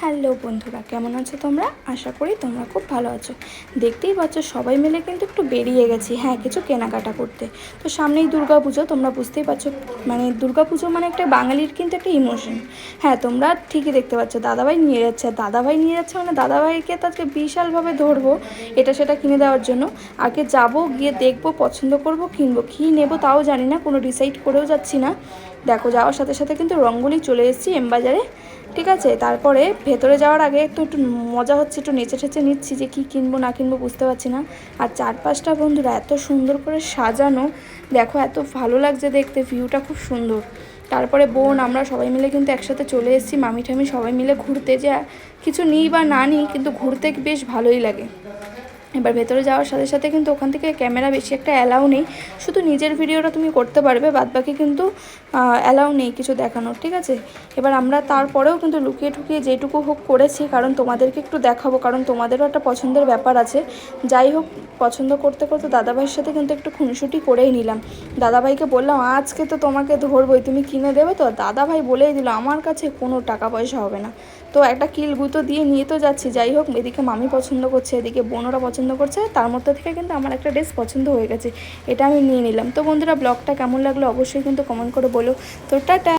Hello বন্ধুরা, কেমন আছো তোমরা? আশা করি তোমরা খুব ভালো আছো। দেখতেই পাচ্ছ সবাই মিলে কিন্তু একটু বেরিয়ে গেছি। হ্যাঁ কিছু কেনাকাটা করতে। তো সামনেই দুর্গা পুজো তোমরা বুঝতেই পারছ মানে দুর্গা পুজো মানে একটা বাঙালির কিন্তু একটা ইমোশন হ্যাঁ তোমরা ঠিকই দেখতে পাচ্ছ, দাদাভাই নিয়ে যাচ্ছে। দাদাভাই নিয়ে যাচ্ছে মানে দাদাভাইকে তো আজকে বিশালভাবে ধরবো এটা সেটা কিনে দেওয়ার জন্য। আগে যাব, গিয়ে দেখব, পছন্দ করব, কিনবো। কী নেব তাও জানি না, কোনো ডিসাইড করেও যাচ্ছি না। দেখো, যাওয়ার সাথে সাথে কিন্তু রঙ্গলি চলে এসেছি এমবাজারে ঠিক আছে, তারপরে ভেতরে যাওয়ার আগে একটু একটু মজা হচ্ছে, একটু নেচে ঠেচে নিচ্ছি যে কী কিনবো, না কিনবো বুঝতে পারছি না। আর চারপাশটা বন্ধুরা এত সুন্দর করে সাজানো, দেখো এত ভালো লাগছে দেখতে ভিউটা খুব সুন্দর। তারপরে বোন, আমরা সবাই মিলে কিন্তু একসাথে চলে এসেছি মামি ঠামি সবাই মিলে ঘুরতে, যা কিছু নিই বা না নিই, কিন্তু ঘুরতে বেশ ভালোই লাগে। এবার ভেতরে যাওয়ার সাথে সাথে কিন্তু ওখান থেকে ক্যামেরা বেশি একটা অ্যালাউ নেই। শুধু নিজের ভিডিওটা তুমি করতে পারবে বাদ বাকি কিন্তু অ্যালাউ নেই কিছু দেখানোর, ঠিক আছে? এবার আমরা তারপরেও কিন্তু লুকিয়ে ঠুকিয়ে যেটুকু হোক করেছি, কারণ তোমাদেরকে একটু দেখাবো, কারণ তোমাদেরও একটা পছন্দের ব্যাপার আছে। যাই হোক, পছন্দ করতে করতে দাদাভাইয়ের সাথে কিন্তু একটু খুনসুটি করেই নিলাম। দাদাভাইকে বললাম, আজকে তো তোমাকে ধরবোই, তুমি কিনে দেবে তো? দাদাভাই বলেই দিল, আমার কাছে কোনো টাকা পয়সা হবে না। তো একটা কিল গুঁতো দিয়ে নিয়ে তো যাচ্ছি, যাই হোক, এদিকে মামি পছন্দ করছে, এদিকে বোনরা পছন্দ করছে, তার মধ্যে থেকে কিন্তু আমার একটা ড্রেস পছন্দ হয়ে গেছে। এটা আমি নিয়ে নিলাম। তো বন্ধুরা, ব্লগটা কেমন লাগল অবশ্যই কিন্তু কমেন্ট করে বলো। তো টাটা।